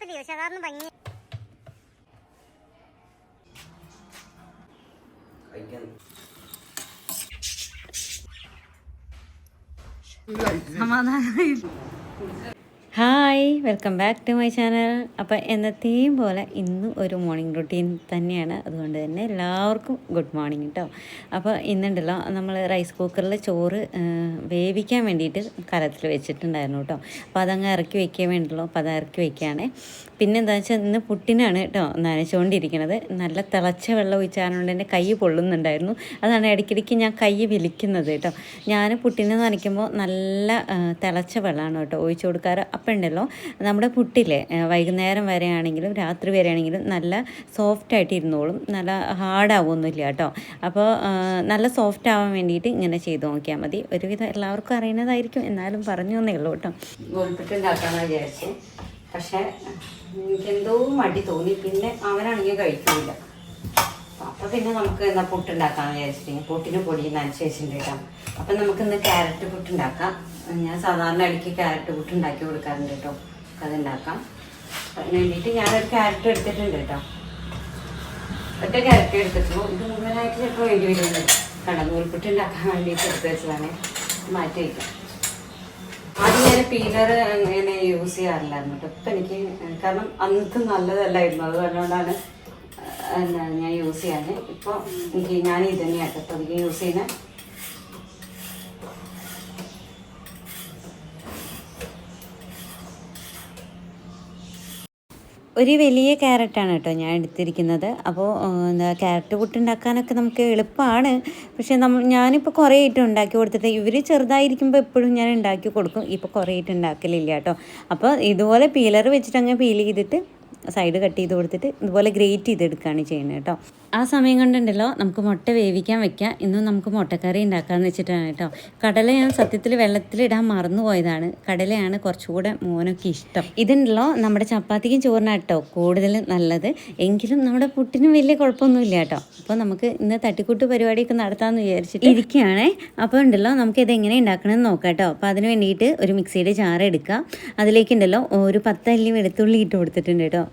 കുഴപ്പമില്ല പക്ഷെ അതായിരുന്നു ഭംഗി കഴിക്കാൻ hi welcome back to my channel. അപ്പോൾ എന്നത്തെയും പോലെ ഇന്നും ഒരു മോർണിംഗ് റുട്ടീൻ തന്നെയാണ്. അതുകൊണ്ട് തന്നെ എല്ലാവർക്കും ഗുഡ് മോർണിംഗ് കേട്ടോ അപ്പോൾ ഇന്നുണ്ടല്ലോ നമ്മൾ റൈസ് കുക്കറിൽ ചോറ് വേവിക്കാൻ വേണ്ടിയിട്ട് കലത്തിൽ വെച്ചിട്ടുണ്ടായിരുന്നു കേട്ടോ അപ്പോൾ അതങ്ങ് ഇറക്കി വെക്കാൻ വേണ്ടിയല്ലോ അപ്പോൾ അത് ഇറക്കി വെക്കുകയാണ് പിന്നെ എന്താ വെച്ചാൽ ഇന്ന് പുട്ടിനാണ് കേട്ടോ നനച്ചുകൊണ്ടിരിക്കുന്നത് നല്ല തിളച്ച വെള്ളം ഒഴിച്ചാറുകൊണ്ട് എന്റെ കൈ പൊള്ളുന്നുണ്ടായിരുന്നു. അതാണ് ഇടയ്ക്കിടയ്ക്ക് ഞാൻ കൈ വിളിക്കുന്നത് കേട്ടോ ഞാൻ പുട്ടിനെ നനയ്ക്കുമ്പോൾ നല്ല തിളച്ച വെള്ളമാണ് കേട്ടോ ഒഴിച്ചു കൊടുക്കാറ്. അപ്പം ഉണ്ടല്ലോ നമ്മുടെ പുട്ടിലെ വൈകുന്നേരം വരെയാണെങ്കിലും രാത്രി വരെയാണെങ്കിലും നല്ല സോഫ്റ്റ് ആയിട്ട് ഇരുന്നോളും. നല്ല ഹാർഡാവൊന്നുമില്ല കേട്ടോ. അപ്പോൾ നല്ല സോഫ്റ്റ് ആവാൻ വേണ്ടിയിട്ട് ഇങ്ങനെ ചെയ്ത് നോക്കിയാൽ മതി. ഒരുവിധം എല്ലാവർക്കും അറിയുന്നതായിരിക്കും. എന്നാലും പറഞ്ഞു തന്നേ ഉള്ളൂ കേട്ടോ. ഗോൾപ്പിട്ട് ഉണ്ടാക്കാമെന്ന് വിചാരിച്ചു. പക്ഷേ എനിക്കെന്തോ മടി തോന്നി. പിന്നെ അവനാണെങ്കിൽ കഴിക്കില്ല അപ്പോൾ പിന്നെ നമുക്ക് എന്നാ പുട്ടുണ്ടാക്കാമെന്ന് വിചാരിച്ചിട്ട് പുട്ടിന് പൊടി നനച്ച് വെച്ചിട്ടുണ്ട് കേട്ടോ. അപ്പം നമുക്ക് ഇന്ന് ക്യാരറ്റ് പുട്ടുണ്ടാക്കാം. ഞാൻ സാധാരണ അടിക്ക് ക്യാരറ്റ് പുട്ട് ഉണ്ടാക്കി കൊടുക്കാറുണ്ട് കേട്ടോ. അതുണ്ടാക്കാം. അതിന് വേണ്ടിയിട്ട് ഞാനൊരു ക്യാരറ്റ് എടുത്തിട്ടുണ്ട് കേട്ടോ. ഒറ്റ ക്യാരറ്റ് എടുത്തിട്ടുള്ളൂ. ഇത് മുഴുവനായിട്ട് ചിലപ്പോൾ വേണ്ടി വരുന്നത് കടന്നൂൽപ്പുട്ട് ഉണ്ടാക്കാൻ വേണ്ടിയിട്ട് എടുത്ത് വെച്ചതാണ്. മാറ്റി വയ്ക്കാം ആദ്യം ഞാൻ പീലർ ഇങ്ങനെ യൂസ് ചെയ്യാറില്ലായിരുന്നു കേട്ടോ. ഇപ്പം എനിക്ക് കാരണം അന്നത്തെ നല്ലതല്ലായിരുന്നു. അത് അതുകൊണ്ടാണ് എന്താ ഞാൻ യൂസ് ചെയ്യാൻ ഇപ്പോൾ എനിക്ക് ഞാൻ ഇത് തന്നെയാണ് കേട്ടോ അധികം യൂസ് ചെയ്യുന്നത് ഒരു വലിയ ക്യാരറ്റാണ് കേട്ടോ ഞാൻ എടുത്തിരിക്കുന്നത്. അപ്പോൾ എന്താ ക്യാരറ്റ് പുട്ടുണ്ടാക്കാനൊക്കെ നമുക്ക് എളുപ്പമാണ് പക്ഷേ നമ്മൾ ഞാനിപ്പോൾ കുറേ ആയിട്ട് ഉണ്ടാക്കി കൊടുത്തിട്ട് ഇവർ ചെറുതായിരിക്കുമ്പോൾ എപ്പോഴും ഞാൻ ഉണ്ടാക്കി കൊടുക്കും. ഇപ്പോൾ കുറേ ആയിട്ട് ഉണ്ടാക്കലില്ല കേട്ടോ. അപ്പോൾ ഇതുപോലെ പീലർ വെച്ചിട്ട് അങ്ങ് പീൽ ചെയ്തിട്ട് സൈഡ് കട്ട് ചെയ്ത് കൊടുത്തിട്ട് ഇതുപോലെ ഗ്രേറ്റ് ചെയ്തെടുക്കുകയാണ് ചെയ്യുന്നത് കേട്ടോ. ആ സമയം കൊണ്ടുണ്ടല്ലോ നമുക്ക് മുട്ട വേവിക്കാൻ വെക്കാം. ഇന്നും നമുക്ക് മുട്ടക്കറി ഉണ്ടാക്കാമെന്ന് വെച്ചിട്ടാണ് കേട്ടോ. കടല ഞാൻ സത്യത്തിൽ വെള്ളത്തിലിടാൻ മറന്നു പോയതാണ്. കടലയാണ് കുറച്ചുകൂടെ മോനൊക്കെ ഇഷ്ടം. ഇതുണ്ടല്ലോ നമ്മുടെ ചപ്പാത്തിക്കും ചോറിനാണ് കേട്ടോ കൂടുതൽ നല്ലത്. എങ്കിലും നമ്മുടെ പുട്ടിനും വലിയ കുഴപ്പമൊന്നുമില്ല കേട്ടോ. അപ്പോൾ നമുക്ക് ഇന്ന് തട്ടിക്കൂട്ട് പരിപാടിയൊക്കെ നടത്താമെന്ന് വിചാരിച്ചിട്ട് ഇരിക്കുകയാണേ. അപ്പോൾ ഉണ്ടല്ലോ നമുക്ക് ഇത് എങ്ങനെ ഉണ്ടാക്കണമെന്ന് നോക്കാം കേട്ടോ. അപ്പോൾ അതിന് വേണ്ടിയിട്ട് ഒരു മിക്സിയുടെ ജാർ എടുക്കുക അതിലേക്കുണ്ടല്ലോ ഒരു പത്തല്ലി വെളുത്തുള്ളി ഇട്ട് കൊടുത്തിട്ടുണ്ട് കേട്ടോ.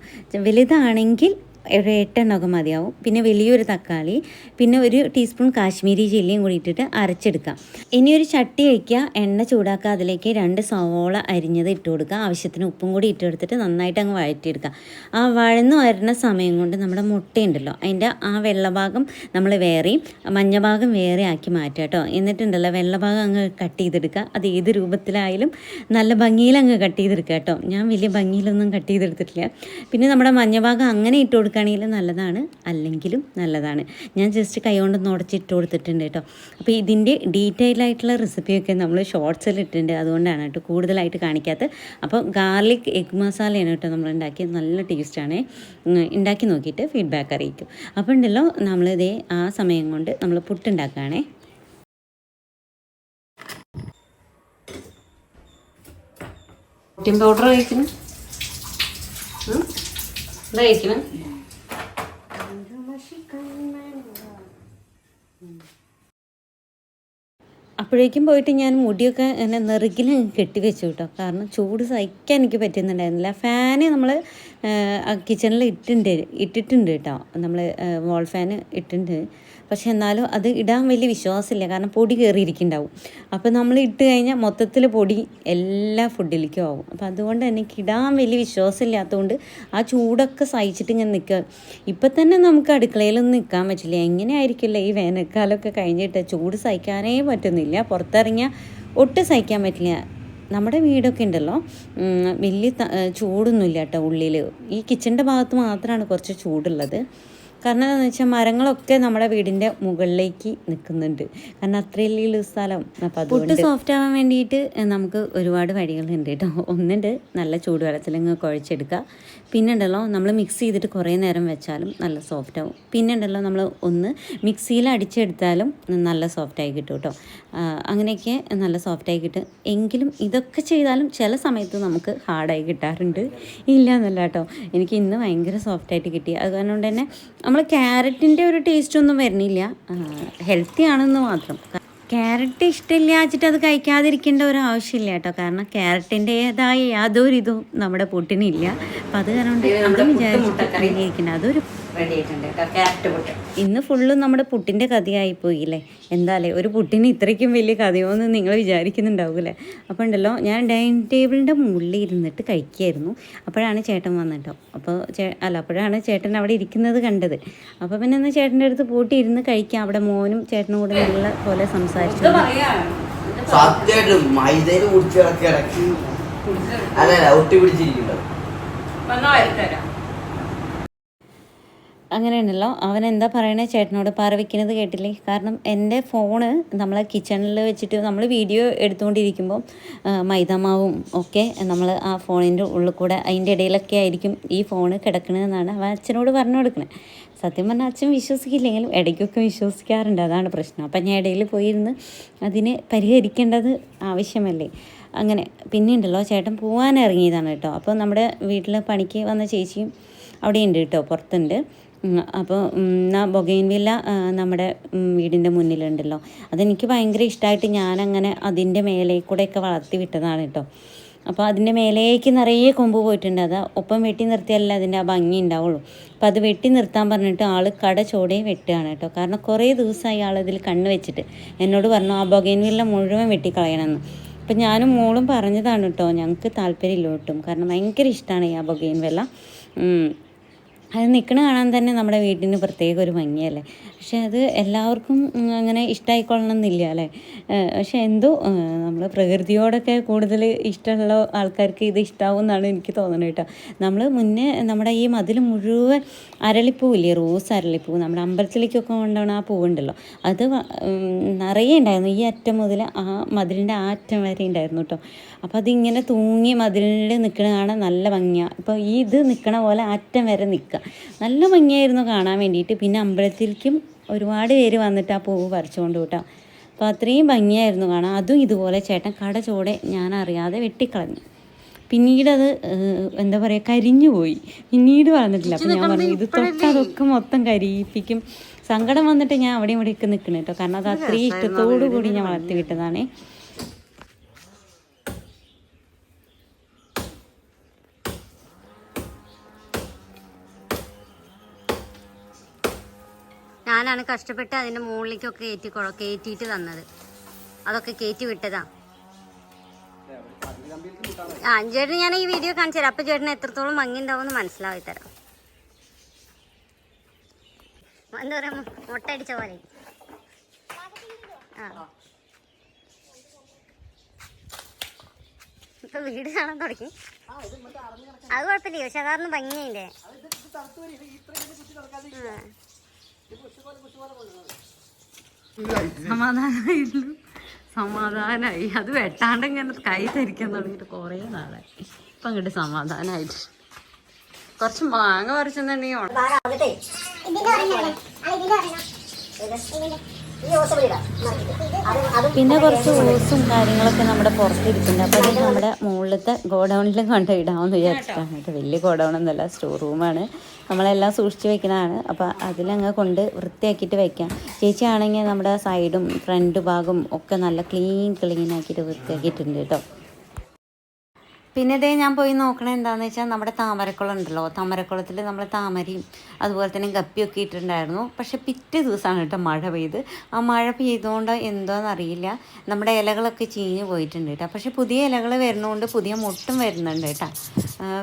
വലുതാണെങ്കിൽ ഒരു എട്ടെണ്ണമൊക്കെ മതിയാവും. പിന്നെ വലിയൊരു തക്കാളി പിന്നെ ഒരു ടീസ്പൂൺ കാശ്മീരി ചില്ലിയും കൂടി ഇട്ടിട്ട് അരച്ചെടുക്കാം. ഇനി ഒരു ചട്ടി വയ്ക്കുക എണ്ണ ചൂടാക്കുക. അതിലേക്ക് രണ്ട് സവോള അരിഞ്ഞത് ഇട്ട് കൊടുക്കുക. ആവശ്യത്തിന് ഉപ്പും കൂടി ഇട്ട് കൊടുത്തിട്ട് നന്നായിട്ട് അങ്ങ് വഴറ്റിയെടുക്കുക. ആ വഴന്ന് വരുന്ന സമയം കൊണ്ട് നമ്മുടെ മുട്ടയുണ്ടല്ലോ അതിന്റെ ആ വെള്ളഭാഗം നമ്മൾ വേറെയും മഞ്ഞഭാഗം വേറെ ആക്കി മാറ്റുക കേട്ടോ. എന്നിട്ടുണ്ടല്ലോ വെള്ളഭാഗം അങ്ങ് കട്ട് ചെയ്തെടുക്കുക. അത് ഏത് രൂപത്തിലായാലും നല്ല ഭംഗിയിൽ അങ്ങ് കട്ട് ചെയ്തെടുക്കുക കേട്ടോ. ഞാൻ വലിയ ഭംഗിയിലൊന്നും കട്ട് ചെയ്തെടുത്തിട്ടില്ല. പിന്നെ നമ്മുടെ മഞ്ഞഭാഗം അങ്ങനെ ഇട്ട് കൊടുക്കുകയാണെങ്കിൽ നല്ലതാണ് അല്ലെങ്കിലും നല്ലതാണ്. ഞാൻ ജസ്റ്റ് കൈ കൊണ്ട് നുടച്ചിട്ട് കൊടുത്തിട്ടുണ്ട് കേട്ടോ. അപ്പോൾ ഇതിന്റെ ഡീറ്റെയിൽ ആയിട്ടുള്ള റെസിപ്പിയൊക്കെ നമ്മൾ ഷോർട്സിൽ ഇട്ടിട്ടുണ്ട്. അതുകൊണ്ടാണ് കേട്ടോ കൂടുതലായിട്ട് കാണിക്കാത്തത്. അപ്പോൾ ഗാർലിക് എഗ് മസാലയാണ് കേട്ടോ നമ്മൾ ഉണ്ടാക്കിയത്. നല്ല ടേസ്റ്റാണ് ഉണ്ടാക്കി നോക്കിയിട്ട് ഫീഡ്ബാക്ക് അറിയിക്കും. അപ്പോൾ ഉണ്ടല്ലോ നമ്മളിതേ ആ സമയം കൊണ്ട് നമ്മൾ പുട്ടുണ്ടാക്കുകയാണേ പ്രോട്ടീൻ പൗഡർ കഴിക്കണം? കഴിക്കണം? അപ്പോഴേക്കും പോയിട്ട് ഞാൻ മുടിയൊക്കെ എന്നെ നെറുകിൽ കെട്ടി വെച്ചു കേട്ടോ. കാരണം ചൂട് സഹിക്കാൻ എനിക്ക് പറ്റുന്നുണ്ടായിരുന്നില്ല. ഫാന് നമ്മൾ കിച്ചണിൽ ഇട്ടിട്ടുണ്ട് ഇട്ടിട്ടുണ്ട് കേട്ടോ. നമ്മൾ വോൾ ഫാന് ഇട്ടിട്ടുണ്ട് പക്ഷെ എന്നാലും അത് ഇടാൻ വലിയ വിശ്വാസമില്ല. കാരണം പൊടി കയറിയിരിക്കുന്നുണ്ടാവും. അപ്പോൾ നമ്മൾ ഇട്ട് കഴിഞ്ഞാൽ മൊത്തത്തിൽ പൊടി എല്ലാ ഫുഡിലേക്കും ആവും. അപ്പോൾ അതുകൊണ്ട് എനിക്ക് ഇടാൻ വലിയ വിശ്വാസമില്ലാത്തതുകൊണ്ട് ആ ചൂടൊക്കെ സഹിച്ചിട്ട് ഇങ്ങനെ നിൽക്കുക. ഇപ്പം തന്നെ നമുക്ക് അടുക്കളയിലൊന്നും നിൽക്കാൻ പറ്റില്ല. എങ്ങനെയായിരിക്കില്ല ഈ വേനൽക്കാലമൊക്കെ കഴിഞ്ഞിട്ട് ചൂട് സഹിക്കാനേ പറ്റുന്നില്ല. പുറത്തിറങ്ങിയാൽ ഒട്ടും സഹിക്കാൻ പറ്റില്ല. നമ്മുടെ വീടൊക്കെ ഉണ്ടല്ലോ. വലിയ ചൂടൊന്നുമില്ല കേട്ടോ ഉള്ളിൽ. ഈ കിച്ചന്റെ ഭാഗത്ത് മാത്രമാണ് കുറച്ച് ചൂടുള്ളത്. കാരണം എന്താണെന്ന് വെച്ചാൽ മരങ്ങളൊക്കെ നമ്മുടെ വീടിന്റെ മുകളിലേക്ക് നിൽക്കുന്നുണ്ട് കാരണം അത്രയല്ലേ സ്ഥലം. അപ്പോൾ പുട്ട് സോഫ്റ്റ് ആവാൻ വേണ്ടിയിട്ട് നമുക്ക് ഒരുപാട് വഴികളുണ്ട് കേട്ടോ. ഒന്നുണ്ട് നല്ല ചൂടുവെള്ളത്തിൽ അങ്ങ് കുഴച്ചെടുക്കുക പിന്നെ ഉണ്ടല്ലോ നമ്മൾ മിക്സ് ചെയ്തിട്ട് കുറേ നേരം വെച്ചാലും നല്ല സോഫ്റ്റ് ആവും. പിന്നെ ഉണ്ടല്ലോ നമ്മൾ ഒന്ന് മിക്സിയിൽ അടിച്ചെടുത്താലും നല്ല സോഫ്റ്റായി കിട്ടും കേട്ടോ. അങ്ങനെയൊക്കെ നല്ല സോഫ്റ്റായി കിട്ടും. എങ്കിലും ഇതൊക്കെ ചെയ്താലും ചില സമയത്ത് നമുക്ക് ഹാർഡായി കിട്ടാറുണ്ട്. ഇല്ല എന്നല്ല കേട്ടോ. എനിക്ക് ഇന്ന് ഭയങ്കര സോഫ്റ്റായിട്ട് കിട്ടി. അത് കാരണം കൊണ്ട് തന്നെ നമ്മൾ ക്യാരറ്റിന്റെ ഒരു ടേസ്റ്റ് ഒന്നും വരുന്നില്ല. ഹെൽത്തി ആണെന്ന് മാത്രം. ക്യാരറ്റ് ഇഷ്ടമില്ല വെച്ചിട്ട് അത് കഴിക്കാതിരിക്കേണ്ട ഒരു ആവശ്യമില്ല കേട്ടോ. കാരണം ക്യാരറ്റിന്റെതായ യാതൊരു ഇതും നമ്മുടെ പൊട്ടിനില്ല. അപ്പം അത് കാരണം അതും നമ്മൾ വിചാരിച്ചിട്ട് അതൊരു റെഡി ആയിട്ടുണ്ട് കേട്ടോ ക്യാരറ്റ് പുട്ട്. ഇന്ന് ഫുള്ളും നമ്മുടെ പുട്ടിന്റെ കഥയായി പോയി അല്ലേ എന്താലേ ഒരു പുട്ടിന് ഇത്രയ്ക്കും വലിയ കഥയോ എന്ന് നിങ്ങൾ വിചാരിക്കുന്നുണ്ടാവില്ലേ? അപ്പോൾ ഉണ്ടല്ലോ ഞാൻ ഡൈനിങ് ടേബിളിന്റെ മുകളിൽ ഇരുന്നിട്ട് കഴിക്കുകയായിരുന്നു അപ്പോഴാണ് ചേട്ടൻ വന്നിട്ടോ. അപ്പോൾ ചേ അല്ല അപ്പോഴാണ് ചേട്ടൻ അവിടെ ഇരിക്കുന്നത് കണ്ടത്. അപ്പോൾ പിന്നെ ഒന്ന് ചേട്ടന്റെ അടുത്ത് പോയിട്ട് ഇരുന്ന് കഴിക്കാം. അവിടെ മോനും ചേട്ടനും കൂടെ നല്ല പോലെ സംസാരിച്ചു. സത്യമായിട്ടും മൈദയിൽ അല്ലല്ല ഒട്ടി പിടിച്ചിരിക്കുന്നത് അങ്ങനെയുണ്ടല്ലോ അവൻ എന്താ പറയണേ? ചേട്ടനോട് പറവിക്കുന്നത് കേട്ടില്ലേ? കാരണം എന്റെ ഫോണ് നമ്മൾ കിച്ചണിൽ വെച്ചിട്ട് നമ്മൾ വീഡിയോ എടുത്തുകൊണ്ടിരിക്കുമ്പോൾ മൈദമാവും ഒക്കെ നമ്മൾ ആ ഫോണിന്റെ ഉള്ളിൽ കൂടെ അതിന്റെ ഇടയിലൊക്കെ ആയിരിക്കും ഈ ഫോണ് കിടക്കണതെന്നാണ് അവൻ അച്ഛനോട് പറഞ്ഞു കൊടുക്കണേ. സത്യം പറഞ്ഞാൽ അച്ഛൻ വിശ്വസിക്കില്ലെങ്കിലും ഇടയ്ക്കൊക്കെ വിശ്വസിക്കാറുണ്ട്. അതാണ് പ്രശ്നം. അപ്പം ഞാൻ ഇടയിൽ പോയിരുന്ന് അതിനെ പരിഹരിക്കേണ്ടത് ആവശ്യമല്ലേ? അങ്ങനെ പിന്നെ ഉണ്ടല്ലോ ചേട്ടൻ പോകാൻ ഇറങ്ങിയതാണ് കേട്ടോ. അപ്പോൾ നമ്മുടെ വീട്ടിൽ പണിക്ക് വന്ന ചേച്ചിയും അവിടെ ഉണ്ട് കേട്ടോ പുറത്തുണ്ട്. അപ്പോൾ ആ ബൊഗൈൻവില്ല നമ്മുടെ ഉം, വീടിന്റെ മുന്നിലുണ്ടല്ലോ. അതെനിക്ക് ഭയങ്കര ഇഷ്ടമായിട്ട് ഞാനങ്ങനെ അതിന്റെ മേലെ കൂടെയൊക്കെ വളർത്തി വിട്ടതാണ് കേട്ടോ അപ്പോൾ അതിന്റെ മേലേക്ക് നിറയെ കൊമ്പ് പോയിട്ടുണ്ട്. അത് ഒപ്പം വെട്ടി നിർത്തിയാലല്ലേ അതിന്റെ ആ ഭംഗി ഉണ്ടാവുള്ളൂ. അപ്പോൾ അത് വെട്ടി നിർത്താൻ പറഞ്ഞിട്ട് ആൾ കട ചോടേ വെട്ടുകയാണ് കേട്ടോ കാരണം കുറേ ദിവസമായി ആൾ ഇതിൽ കണ്ണ് വെച്ചിട്ട് എന്നോട് പറഞ്ഞു ആ ബൊഗൈൻവില്ല മുഴുവൻ വെട്ടിക്കളയണമെന്ന്. അപ്പം ഞാനും മോളും പറഞ്ഞതാണ് കേട്ടോ ഞങ്ങൾക്ക് താല്പര്യമില്ല ഒട്ടും. കാരണം ഭയങ്കര ഇഷ്ടമാണ് ഈ ആ ബൊഗൈൻ വെല്ല അത് നിൽക്കണ കാണാൻ തന്നെ നമ്മുടെ വീടിന് പ്രത്യേക ഒരു ഭംഗിയല്ലേ? പക്ഷെ അത് എല്ലാവർക്കും അങ്ങനെ ഇഷ്ടമായിക്കൊള്ളണം എന്നില്ല അല്ലേ പക്ഷെ എന്തോ നമ്മൾ പ്രകൃതിയോടൊക്കെ കൂടുതൽ ഇഷ്ടമുള്ള ആൾക്കാർക്ക് ഇത് ഇഷ്ടാവും എന്നാണ് എനിക്ക് തോന്നുന്നത് കേട്ടോ. നമ്മൾ മുന്നേ നമ്മുടെ ഈ മതിൽ മുഴുവൻ അരളിപ്പൂവില്ലേ റോസ് അരളിപ്പൂ നമ്മുടെ അമ്പലത്തിലേക്കൊക്കെ കൊണ്ടുപോകണ ആ പൂവുണ്ടല്ലോ. അത് നിറയെ ഉണ്ടായിരുന്നു. ഈ അറ്റം മുതൽ ആ മതിലിന്റെ ആ അറ്റം വരെ ഉണ്ടായിരുന്നു കേട്ടോ. അപ്പോൾ അതിങ്ങനെ തൂങ്ങി മതിലിൽ നിൽക്കണ കാണാൻ നല്ല ഭംഗിയാണ് ഇപ്പോൾ ഈ ഇത് നിൽക്കണ പോലെ അറ്റം വരെ നിൽക്കുക നല്ല ഭംഗിയായിരുന്നു കാണാൻ വേണ്ടിയിട്ട്. പിന്നെ അമ്പലത്തിലേക്കും ഒരുപാട് പേര് വന്നിട്ട് ആ പൂവ് പറിച്ചുകൊണ്ട് കൂട്ടാം അപ്പോൾ അത്രയും ഭംഗിയായിരുന്നു കാണാൻ. അതും ഇതുപോലെ ചേട്ടൻ കട ചോടെ ഞാൻ അറിയാതെ വെട്ടിക്കളഞ്ഞു. പിന്നീട് അത് എന്താ പറയുക കരിഞ്ഞു പോയി. പിന്നീട് വളർന്നിട്ടില്ല. അപ്പം ഞാൻ പറഞ്ഞു ഇത് തൊട്ടതൊക്കെ മൊത്തം കരിയിപ്പിക്കും. സങ്കടം വന്നിട്ട് ഞാൻ അവിടെ ഇവിടെയൊക്കെ നിൽക്കണം കേട്ടോ. കാരണം അത് അത്രയും ഇഷ്ടത്തോടു കൂടി ഞാൻ വളർത്തി വിട്ടതാണേ. ഞാനാണ് കഷ്ടപ്പെട്ട് അതിന്റെ മുകളിലേക്കൊക്കെ കയറ്റി കയറ്റിയിട്ട് തന്നത്. അതൊക്കെ കയറ്റി വിട്ടതാ. ആ ചേട്ടന് ഞാൻ ഈ വീഡിയോ കാണിച്ചു തരാം. അപ്പം ചേട്ടന് എത്രത്തോളം ഭംഗി ഉണ്ടാവും മനസ്സിലാക്കി തരാം. എന്താ പറയാ മുട്ട അടിച്ച പോലെ. ആ. ഇപ്പൊ വീട് കാണാൻ തുടങ്ങി. അത് കുഴപ്പമില്ല പക്ഷെ അതായിരുന്നു ഭംഗിയില്ലേ ആ സമാധാനമായിരുന്നു സമാധാനമായി അത് വെട്ടാണ്ട് ഇങ്ങനെ കൈ ധരിക്കാൻ തുടങ്ങിയിട്ട് കുറേ നാളായി. ഇപ്പം അങ്ങോട്ട് സമാധാനമായിട്ട് കുറച്ച് മാങ്ങ പറിച്ചെന്നുണ്ടെങ്കിൽ പിന്നെ കുറച്ച് ഓസും കാര്യങ്ങളൊക്കെ നമ്മുടെ പുറത്തിരിക്കുന്നുണ്ട് അപ്പോൾ അത് നമ്മുടെ മുകളിലത്തെ ഗോഡൗണിലും കൊണ്ട് ഇടാമെന്ന് വിചാരിച്ചിട്ടാണ്. വലിയ ഗോഡൗൺ എന്നല്ല സ്റ്റോർ റൂമാണ്. നമ്മളെല്ലാം സൂക്ഷിച്ച് വെക്കുന്നതാണ് അപ്പോൾ അതിലങ്ങ് കൊണ്ട് വൃത്തിയാക്കിയിട്ട് വെക്കാം. ചേച്ചിയാണെങ്കിൽ നമ്മുടെ സൈഡും ഫ്രണ്ട് ഭാഗം ഒക്കെ നല്ല ക്ലീൻ ക്ലീൻ ആക്കിയിട്ട് വൃത്തിയാക്കിയിട്ടുണ്ട് കേട്ടോ. പിന്നെ ഇതേ ഞാൻ പോയി നോക്കണത് എന്താണെന്ന് വെച്ചാൽ നമ്മുടെ താമരക്കുളം ഉണ്ടല്ലോ താമരക്കുളത്തിൽ നമ്മൾ താമരയും അതുപോലെ തന്നെ ഗപ്പിയൊക്കെ ഇട്ടിട്ടുണ്ടായിരുന്നു. പക്ഷെ പിറ്റേ ദിവസമാണ് കേട്ടോ മഴ പെയ്ത്. ആ മഴ പെയ്തുകൊണ്ട് എന്തോന്ന് അറിയില്ല. നമ്മുടെ ഇലകളൊക്കെ ചീഞ്ഞ് പോയിട്ടുണ്ട് കേട്ടോ. പക്ഷെ പുതിയ ഇലകൾ വരുന്നതുകൊണ്ട് പുതിയ മുട്ടും വരുന്നുണ്ട് കേട്ടോ.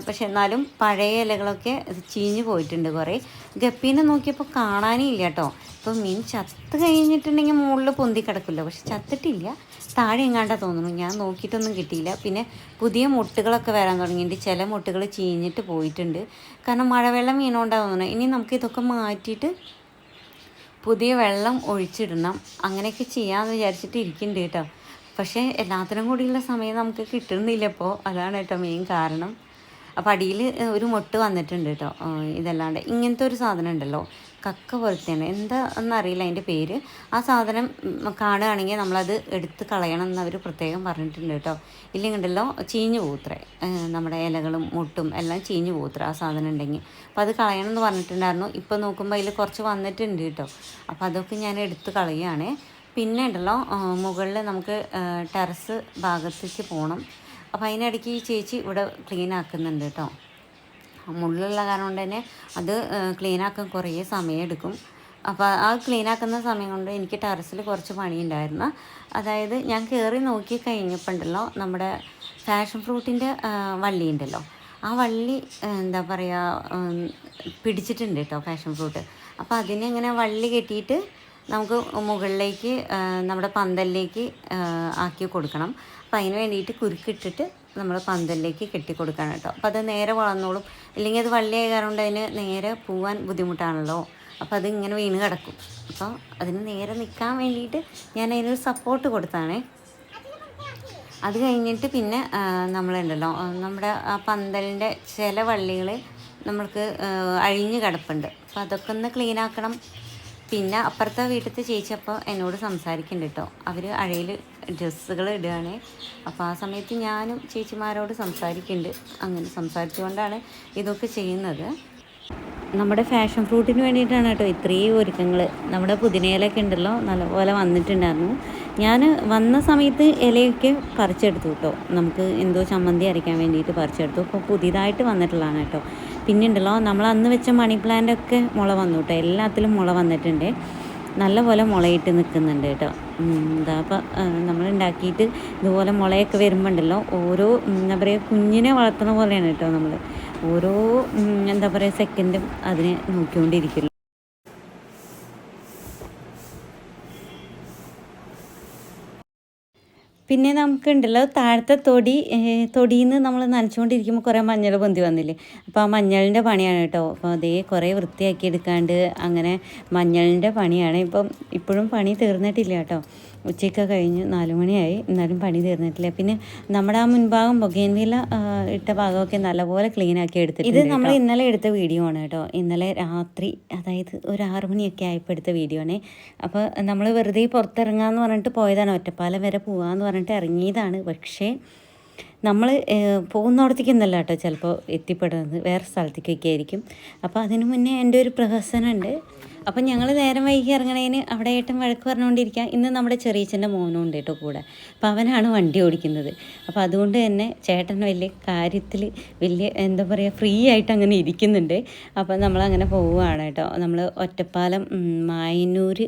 പക്ഷെ എന്നാലും പഴയ ഇലകളൊക്കെ ചീഞ്ഞ് പോയിട്ടുണ്ട് കുറേ. ഗപ്പീനെ നോക്കിയപ്പോൾ കാണാനേ ഇല്ല കേട്ടോ. ഇപ്പോൾ മീൻ ചത്ത് കഴിഞ്ഞിട്ടുണ്ടെങ്കിൽ മുകളിൽ പൊന്തി കിടക്കില്ല. പക്ഷെ ചത്തിട്ടില്ല. താഴെ എങ്ങാണ്ടാ തോന്നുന്നു. ഞാൻ നോക്കിയിട്ടൊന്നും കിട്ടിയില്ല. പിന്നെ പുതിയ മുട്ടുകളൊക്കെ വരാൻ തുടങ്ങിയിട്ടുണ്ട്. ചില മുട്ടുകൾ ചീഞ്ഞിട്ട് പോയിട്ടുണ്ട്. കാരണം മഴവെള്ളം വീണോണ്ടാ തോന്നുന്നു. ഇനി നമുക്ക് ഇതൊക്കെ മാറ്റിയിട്ട് പുതിയ വെള്ളം ഒഴിച്ചിടണം. അങ്ങനെയൊക്കെ ചെയ്യാമെന്ന് വിചാരിച്ചിട്ട് ഇരിക്കുന്നുണ്ട് കേട്ടോ. പക്ഷേ എല്ലാത്തിനും കൂടിയുള്ള സമയം നമുക്ക് കിട്ടുന്നില്ല ഇപ്പോൾ. അതാണ് കേട്ടോ മെയിൻ കാരണം. അപ്പോൾ അടിയിൽ ഒരു മൊട്ട് വന്നിട്ടുണ്ട് കേട്ടോ. ഇതല്ലാണ്ട്. ഇങ്ങനത്തെ ഒരു സാധനം ഉണ്ടല്ലോ. കക്ക പോലത്തെയാണ്. എന്താ എന്നറിയില്ല അതിന്റെ പേര്. ആ സാധനം കാണുകയാണെങ്കിൽ നമ്മളത് എടുത്ത് കളയണം എന്ന് പ്രത്യേകം പറഞ്ഞിട്ടുണ്ട് കേട്ടോ. ഇല്ലെങ്കിൽ ഉണ്ടല്ലോ ചീഞ്ഞു പോത്രേ നമ്മുടെ ഇലകളും മുട്ടും എല്ലാം ചീഞ്ഞു പോത്രേ ആ സാധനം ഉണ്ടെങ്കിൽ. അപ്പോൾ അത് കളയണം എന്ന് പറഞ്ഞിട്ടുണ്ടായിരുന്നു. ഇപ്പോൾ നോക്കുമ്പോൾ അതിൽ കുറച്ച് വന്നിട്ടുണ്ട് കേട്ടോ. അപ്പോൾ അതൊക്കെ ഞാൻ എടുത്ത് കളയുകയാണേ. പിന്നെ ഉണ്ടല്ലോ മുകളിൽ നമുക്ക് ടെറസ് ഭാഗത്തേക്ക് പോകണം. അപ്പോൾ അതിനിടയ്ക്ക് ഈ ചേച്ചി ഇവിടെ ക്ലീൻ ആക്കുന്നുണ്ട് കേട്ടോ. മുള്ളുള്ള കാരണം കൊണ്ട് തന്നെ അത് ക്ലീൻ ആക്കാൻ കുറേ സമയമെടുക്കും. അപ്പോൾ ആ ക്ലീൻ ആക്കുന്ന സമയം കൊണ്ട് എനിക്ക് ടെറസിൽ കുറച്ച് പണിയുണ്ടായിരുന്നു. അതായത് ഞാൻ കയറി നോക്കി കഴിഞ്ഞപ്പോൾ ഉണ്ടല്ലോ നമ്മുടെ ഫാഷൻ ഫ്രൂട്ടിന്റെ വള്ളി ഉണ്ടല്ലോ. ആ വള്ളി എന്താ പറയുക പിടിച്ചിട്ടുണ്ട് കേട്ടോ ഫാഷൻ ഫ്രൂട്ട്. അപ്പോൾ അതിനെ ഇങ്ങനെ വള്ളി കെട്ടിയിട്ട് നമുക്ക് മുകളിലേക്ക് നമ്മുടെ പന്തലിലേക്ക് ആക്കി കൊടുക്കണം. അപ്പോൾ അതിന് വേണ്ടിയിട്ട് കുരുക്കിട്ടിട്ട് നമ്മൾ പന്തലിലേക്ക് കെട്ടി കൊടുക്കണം കേട്ടോ. അപ്പോൾ അത് നേരെ വളർന്നോളും. ഇല്ലെങ്കിൽ അത് വള്ളിയായ കാരണം അതിന് നേരെ പോവാൻ ബുദ്ധിമുട്ടാണല്ലോ. അപ്പോൾ അത് ഇങ്ങനെ വീണ് കിടക്കും. അപ്പോൾ അതിന് നേരെ നിൽക്കാൻ വേണ്ടിയിട്ട് ഞാൻ അതിനൊരു സപ്പോർട്ട് കൊടുത്താണേ. അത് കഴിഞ്ഞിട്ട് പിന്നെ നമ്മളുണ്ടല്ലോ. നമ്മുടെ ആ പന്തലിന്റെ ചില വള്ളികൾ നമ്മൾക്ക് അഴിഞ്ഞ് കിടപ്പുണ്ട്. അപ്പോൾ അതൊക്കെ ഒന്ന് ക്ലീൻ ആക്കണം. പിന്നെ അപ്പുറത്തെ വീട്ടിലത്തെ ചേച്ചി അപ്പോൾ എന്നോട് സംസാരിക്കുന്നുണ്ട് കേട്ടോ അവർ അഴയിൽ ഡ്രസ്സുകൾ ഇടുകയാണ്. അപ്പോൾ ആ സമയത്ത് ഞാനും ചേച്ചിമാരോട് സംസാരിക്കുന്നുണ്ട് അങ്ങനെ സംസാരിച്ചുകൊണ്ടാണ് ഇതൊക്കെ ചെയ്യുന്നത്. നമ്മുടെ ഫാഷൻ ഫ്രൂട്ടിന് വേണ്ടിയിട്ടാണ് കേട്ടോ ഇത്രയും ഒരുക്കങ്ങൾ നമ്മുടെ പുതിനയിലൊക്കെ ഉണ്ടല്ലോ നല്ലപോലെ വന്നിട്ടുണ്ടായിരുന്നു. ഞാൻ വന്ന സമയത്ത് ഇലയൊക്കെ പറിച്ചെടുത്തു കേട്ടോ നമുക്ക് എന്തോ ചമ്മന്തി അരയ്ക്കാൻ വേണ്ടിയിട്ട് പറിച്ചെടുത്തു. അപ്പോൾ പുതിയതായിട്ട് വന്നിട്ടുള്ളതാണ് കേട്ടോ പിന്നെ ഉണ്ടല്ലോ നമ്മൾ അന്ന് വെച്ച മണി പ്ലാന്റൊക്കെ മുള വന്നു കേട്ടോ എല്ലാത്തിലും മുള വന്നിട്ടുണ്ട്. നല്ലപോലെ മുളയിട്ട് നിൽക്കുന്നുണ്ട് കേട്ടോ എന്താ അപ്പം നമ്മൾ ഉണ്ടാക്കിയിട്ട് ഇതുപോലെ മുളയൊക്കെ വരുമ്പോൾ ഉണ്ടല്ലോ ഓരോ എന്താ പറയുക കുഞ്ഞിനെ വളർത്തുന്ന പോലെയാണ് കേട്ടോ നമ്മൾ ഓരോ എന്താ പറയുക സെക്കൻഡും അതിനെ നോക്കിക്കൊണ്ടിരിക്കില്ല പിന്നെ നമുക്കുണ്ടല്ലോ താഴത്തെ തൊടി തൊടിയിൽ നിന്ന് നമ്മൾ നനച്ചുകൊണ്ടിരിക്കുമ്പോൾ കുറേ മഞ്ഞൾ പൊന്തി വന്നില്ലേ? അപ്പോൾ ആ മഞ്ഞളിന്റെ പണിയാണ് കേട്ടോ. അപ്പോൾ അതേ കുറേ വൃത്തിയാക്കി എടുക്കാണ്ട് അങ്ങനെ മഞ്ഞളിന്റെ പണിയാണ്. ഇപ്പം ഇപ്പോഴും പണി തീർന്നിട്ടില്ല കേട്ടോ. ഉച്ചയ്ക്ക് കഴിഞ്ഞ് നാല് മണിയായി. എന്നാലും പണി തീർന്നിട്ടില്ല. പിന്നെ നമ്മുടെ ആ മുൻഭാഗം ബൊഗേൻവില ഇട്ട ഭാഗമൊക്കെ നല്ലപോലെ ക്ലീൻ ആക്കി എടുത്തിട്ട് ഇത് നമ്മൾ ഇന്നലെ എടുത്ത വീഡിയോ ആണ് കേട്ടോ. ഇന്നലെ രാത്രി അതായത് ഒരു ആറു മണിയൊക്കെ ആയപ്പോൾ എടുത്ത വീഡിയോ ആണ്. അപ്പോൾ നമ്മൾ വെറുതെ പുറത്തിറങ്ങാന്ന് പറഞ്ഞിട്ട് പോയതാണ്. ഒറ്റപ്പാലം വരെ പോകാമെന്ന് പറഞ്ഞിട്ട് ഇറങ്ങിയതാണ്. പക്ഷേ നമ്മൾ പോകുന്നിടത്തേക്കൊന്നല്ല കേട്ടോ ചിലപ്പോൾ എത്തിപ്പെടുന്നത്. വേറെ സ്ഥലത്തേക്കൊക്കെ ആയിരിക്കും. അപ്പോൾ അതിനു മുന്നേ എന്റെ ഒരു പ്രഹസനമുണ്ട്. അപ്പം ഞങ്ങൾ നേരം വൈകി ഇറങ്ങണേന് അവിടെ ഏട്ടൻ വഴക്ക് പറഞ്ഞുകൊണ്ടിരിക്കുക ഇന്ന് നമ്മുടെ ചെറിയച്ഛന്റെ മോനും ഉണ്ട് കേട്ടോ കൂടെ. അപ്പം അവനാണ് വണ്ടി ഓടിക്കുന്നത്. അപ്പോൾ അതുകൊണ്ട് തന്നെ ചേട്ടൻ വലിയ കാര്യത്തിൽ വലിയ എന്താ പറയുക ഫ്രീ ആയിട്ട് അങ്ങനെ ഇരിക്കുന്നുണ്ട്. അപ്പോൾ നമ്മളങ്ങനെ പോവുകയാണ് കേട്ടോ. നമ്മൾ ഒറ്റപ്പാലം മായന്നൂർ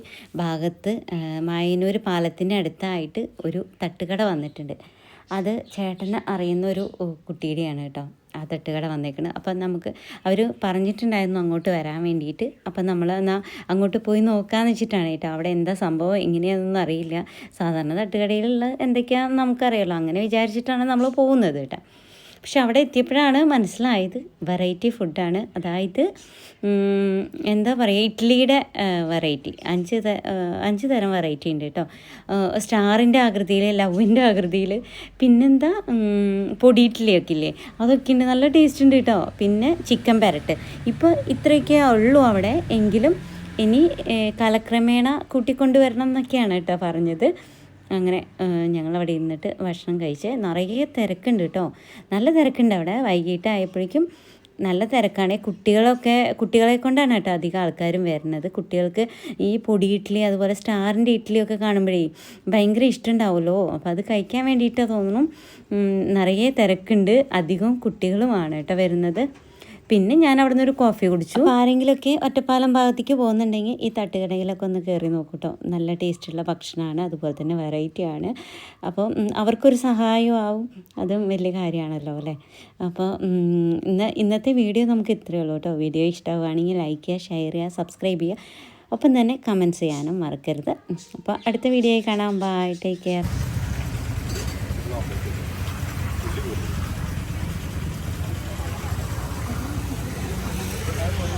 ഭാഗത്ത് മായന്നൂർ പാലത്തിന്റെ അടുത്തായിട്ട് ഒരു തട്ടുകട വന്നിട്ടുണ്ട്. അത് ചേട്ടനെ അറിയുന്ന ഒരു കുട്ടിയുടെയാണ് കേട്ടോ. ആ തട്ടുകട വന്നേക്കുന്നത് അപ്പം നമുക്ക് അവർ പറഞ്ഞിട്ടുണ്ടായിരുന്നു അങ്ങോട്ട് വരാൻ വേണ്ടിയിട്ട്. അപ്പം നമ്മൾ എന്നാൽ അങ്ങോട്ട് പോയി നോക്കാമെന്ന് വെച്ചിട്ടാണ് കേട്ടോ. അവിടെ എന്താ സംഭവം? എങ്ങനെയാണെന്നൊന്നും അറിയില്ല. സാധാരണ തട്ടുകടയിലുള്ള എന്തൊക്കെയാണെന്ന് നമുക്കറിയാമല്ലോ അങ്ങനെ വിചാരിച്ചിട്ടാണ് നമ്മൾ പോകുന്നത് കേട്ടോ. പക്ഷെ അവിടെ എത്തിയപ്പോഴാണ് മനസ്സിലായത് വെറൈറ്റി ഫുഡാണ്. അതായത് എന്താ പറയുക ഇഡ്ഡലിയുടെ വെറൈറ്റി. അഞ്ച് അഞ്ച് തരം വെറൈറ്റി ഉണ്ട് കേട്ടോ. സ്റ്റാറിന്റെ ആകൃതിയിൽ ലവിന്റെ ആകൃതിയിൽ പിന്നെന്താ പൊടി ഇഡ്ഡലിയൊക്കെ ഇല്ലേ? അതൊക്കെ ഉണ്ട്. നല്ല ടേസ്റ്റ് ഉണ്ട് കേട്ടോ. പിന്നെ ചിക്കൻ പെരട്ട്. ഇപ്പോൾ ഇത്രയൊക്കെ ഉള്ളൂ അവിടെ. എങ്കിലും ഇനി കാലക്രമേണ കൂട്ടിക്കൊണ്ടുവരണം എന്നൊക്കെയാണ് കേട്ടോ പറഞ്ഞത്. അങ്ങനെ ഞങ്ങളവിടെ ഇരുന്നിട്ട് ഭക്ഷണം കഴിച്ച് നിറയെ തിരക്കുണ്ട് കേട്ടോ. നല്ല തിരക്കുണ്ട് അവിടെ. വൈകിട്ടായപ്പോഴേക്കും നല്ല തിരക്കാണ്. കുട്ടികളൊക്കെ കുട്ടികളെ കൊണ്ടാണ് കേട്ടോ അധികം ആൾക്കാരും വരുന്നത്. കുട്ടികൾക്ക് ഈ പൊടി ഇഡ്ഡലി അതുപോലെ സ്റ്റാറിന്റെ ഇഡ്ഡലിയൊക്കെ കാണുമ്പോഴേ ഭയങ്കര ഇഷ്ടമുണ്ടാവുമല്ലോ. അപ്പോൾ അത് കഴിക്കാൻ വേണ്ടിയിട്ട് തോന്നുന്നു. നിറയെ തിരക്കുണ്ട്. അധികം കുട്ടികളുമാണ് കേട്ടോ വരുന്നത്. പിന്നെ ഞാൻ അവിടെ നിന്ന് ഒരു കോഫി കുടിച്ചു. ആരെങ്കിലുമൊക്കെ ഒറ്റപ്പാലം ഭാഗത്തേക്ക് പോകുന്നുണ്ടെങ്കിൽ ഈ തട്ടുകടയിലൊക്കെ ഒന്ന് കയറി നോക്കൂട്ടോ. നല്ല ടേസ്റ്റുള്ള ഭക്ഷണമാണ് അതുപോലെ തന്നെ വെറൈറ്റി ആണ്. അപ്പോൾ അവർക്കൊരു സഹായവും ആവും. അതും വലിയ കാര്യമാണല്ലോ അല്ലേ? അപ്പോൾ ഇന്ന് ഇന്നത്തെ വീഡിയോ നമുക്ക് ഇത്രയേ ഉള്ളൂ കേട്ടോ. വീഡിയോ ഇഷ്ടമാവുകയാണെങ്കിൽ ലൈക്ക് ചെയ്യുക ഷെയർ ചെയ്യുക സബ്സ്ക്രൈബ് ചെയ്യുക. ഒപ്പം തന്നെ കമന്റ്സ് ചെയ്യാനും മറക്കരുത്. അപ്പോൾ അടുത്ത വീഡിയോയിൽ കാണാം. Bye take care